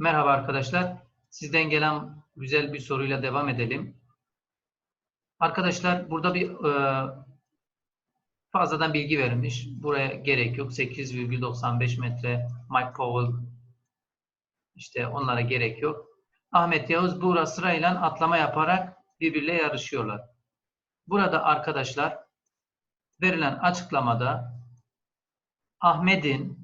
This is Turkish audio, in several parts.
Merhaba arkadaşlar. Sizden gelen güzel bir soruyla devam edelim. Arkadaşlar burada bir e, fazladan bilgi verilmiş. Buraya gerek yok. 8,95 metre Mike Powell işte onlara gerek yok. Ahmet Yavuz Buğra sırayla atlama yaparak birbirle yarışıyorlar. Burada arkadaşlar verilen açıklamada Ahmet'in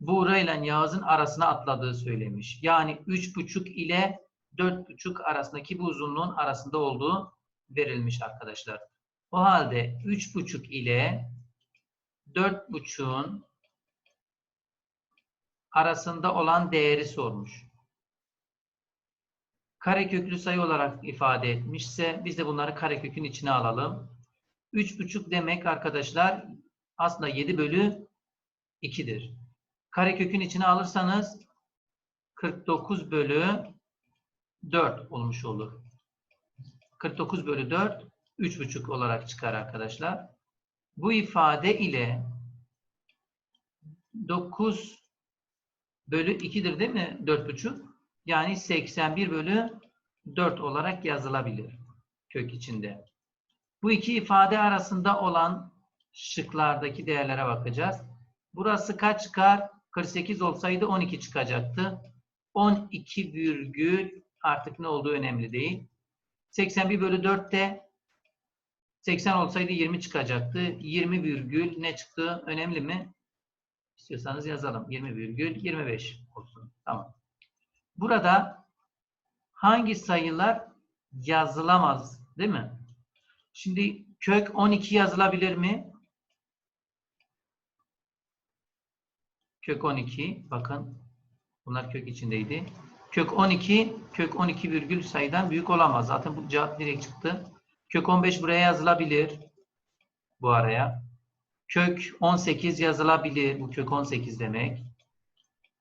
Buğra ile Yağız'ın arasına atladığı söylemiş. Yani 3,5 ile 4,5 arasındaki bu uzunluğun arasında olduğu verilmiş arkadaşlar. O halde 3,5 ile 4,5'un arasında olan değeri sormuş. Kareköklü sayı olarak ifade etmişse biz de bunları karekökün içine alalım. 3,5 demek arkadaşlar aslında 7 bölü 2'dir. Karekökün içine alırsanız 49 bölü 4 olmuş olur. 49 bölü 4 3,5 olarak çıkar arkadaşlar. Bu ifade ile 9 bölü 2'dir değil mi? 4,5. Yani 81 bölü 4 olarak yazılabilir kök içinde. Bu iki ifade arasında olan şıklardaki değerlere bakacağız. Burası kaç çıkar? 48 olsaydı 12 çıkacaktı. 12 virgül artık ne olduğu önemli değil. 81 bölü 4 de 80 olsaydı 20 çıkacaktı. 20 virgül ne çıktı önemli mi? İstiyorsanız yazalım. 20 virgül 25 olsun. Tamam. Burada hangi sayılar yazılamaz değil mi? Şimdi kök 12 yazılabilir mi? Kök 12 bakın bunlar kök içindeydi. Kök 12 kök 12 virgül sayıdan büyük olamaz. Zaten bu cevap direkt çıktı. Kök 15 buraya yazılabilir. Bu araya. Kök 18 yazılabilir. Bu kök 18 demek.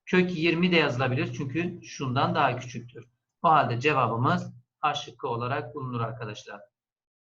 Kök 20 de yazılabilir. Çünkü şundan daha küçüktür. O halde cevabımız A şıkkı olarak bulunur arkadaşlar.